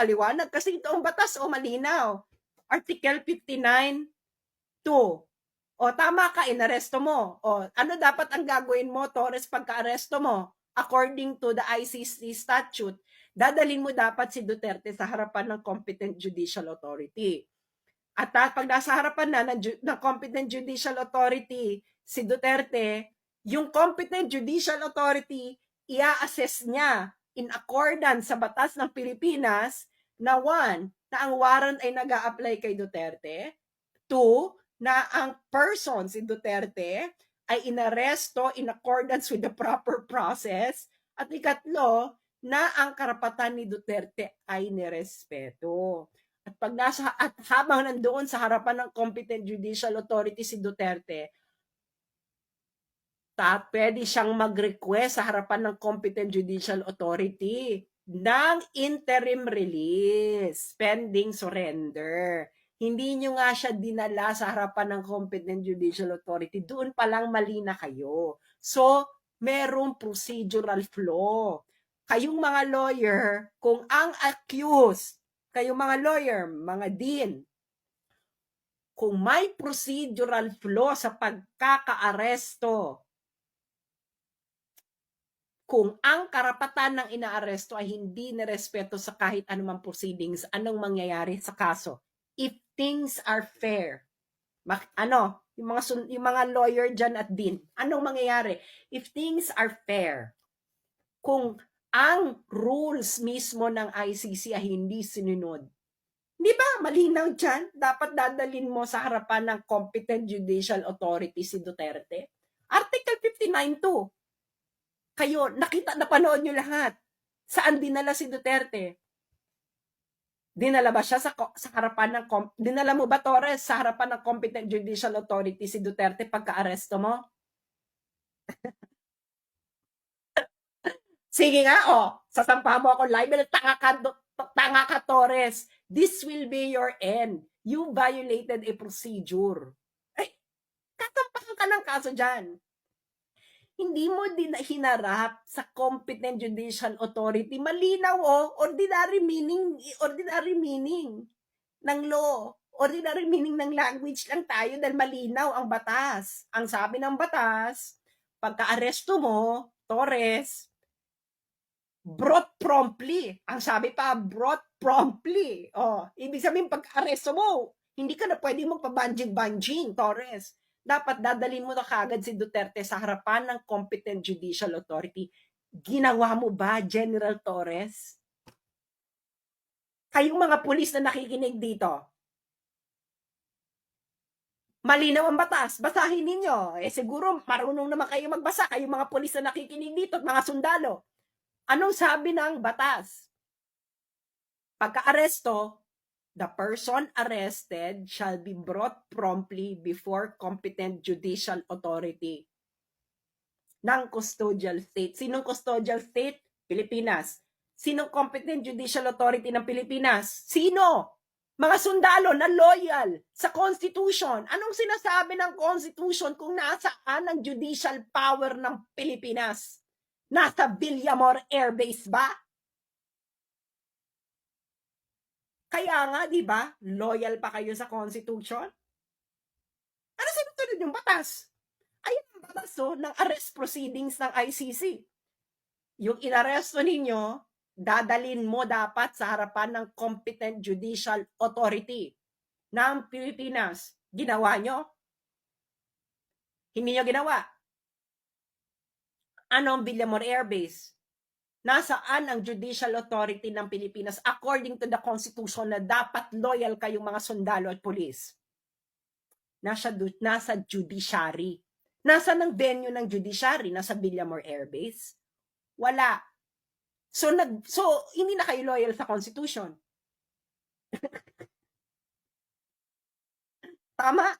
paliwanag kasi ito ang batas o malinaw. Article 59 2. O tama ka, inaresto mo. O ano dapat ang gagawin mo, Torres, pagka-aresto mo? According to the ICC statute, dadalhin mo dapat si Duterte sa harapan ng competent judicial authority. At ah, pag nasa harapan na ng, ng competent judicial authority, si Duterte, yung competent judicial authority, ia-assess niya in accordance sa batas ng Pilipinas na one, na ang warrant ay nag apply kay Duterte. Two, na ang person, si Duterte, ay inaresto in accordance with the proper process. At ikatlo, na ang karapatan ni Duterte ay nirespeto. At pag nasa at habang nandoon sa harapan ng competent judicial authority si Duterte, ta, pwede siyang mag-request sa harapan ng competent judicial authority ng interim release pending surrender. Hindi nyo nga siya dinala sa harapan ng competent judicial authority. Doon pa lang mali na kayo. So, merong procedural flaw. Kayong mga lawyer, kung ang accused, kayong mga lawyer, mga dean, kung may procedural flaw sa pagkakaaresto, kung ang karapatan ng inaaresto ay hindi nirespeto sa kahit anumang proceedings, anong mangyayari sa kaso? If things are fair, mak- ano, yung mga, sun- yung mga lawyer dyan at din, anong mangyayari? If things are fair, kung ang rules mismo ng ICC ay hindi sinunod, di ba malinaw dyan? Dapat dadalin mo sa harapan ng competent judicial authority si Duterte. Article 59.2 kayo, nakita, napanood nyo lahat. Saan dinala si Duterte? Dinala ba siya sa, sa harapan ng, dinala mo ba Torres sa harapan ng competent judicial authority si Duterte pagka-aresto mo? Sige nga, oh, sasampa mo ako live, tanga ka, tanga ka Torres. This will be your end. You violated a procedure. Ay, katampakan ka ng kaso dyan hindi mo din hinarap sa competent judicial authority. Malinaw oh, ordinary meaning, ordinary meaning ng law. Ordinary meaning ng language lang tayo dahil malinaw ang batas. Ang sabi ng batas, pagka-aresto mo, Torres, brought promptly. Ang sabi pa, brought promptly. Oh, ibig sabihin pagka-aresto mo, hindi ka na pwede magpabanjing-banjing, Torres dapat dadalhin mo na kagad si Duterte sa harapan ng competent judicial authority. Ginawa mo ba, General Torres? Kayong mga pulis na nakikinig dito, malinaw ang batas, basahin ninyo. Eh siguro marunong naman kayo magbasa, kayong mga pulis na nakikinig dito, at mga sundalo. Anong sabi ng batas? Pagka-aresto, the person arrested shall be brought promptly before competent judicial authority ng custodial state. Sinong custodial state? Pilipinas. Sinong competent judicial authority ng Pilipinas? Sino? Mga sundalo na loyal sa Constitution. Anong sinasabi ng Constitution kung nasaan ang judicial power ng Pilipinas? Nasa Villamor Air Base ba? Kaya nga, di ba, loyal pa kayo sa Constitution? Ano sinusunod yung batas? Ayan ang batas oh, ng arrest proceedings ng ICC. Yung inaresto ninyo, dadalin mo dapat sa harapan ng competent judicial authority ng Pilipinas. Ginawa nyo? Hindi nyo ginawa. Ano ang Villamor Air Base? Nasaan ang judicial authority ng Pilipinas according to the Constitution na dapat loyal kayong mga sundalo at pulis? Nasa, nasa judiciary. Nasa ng venue ng judiciary? Nasa Villamor Air Base? Wala. So, nag, so hindi na kayo loyal sa Constitution. Tama?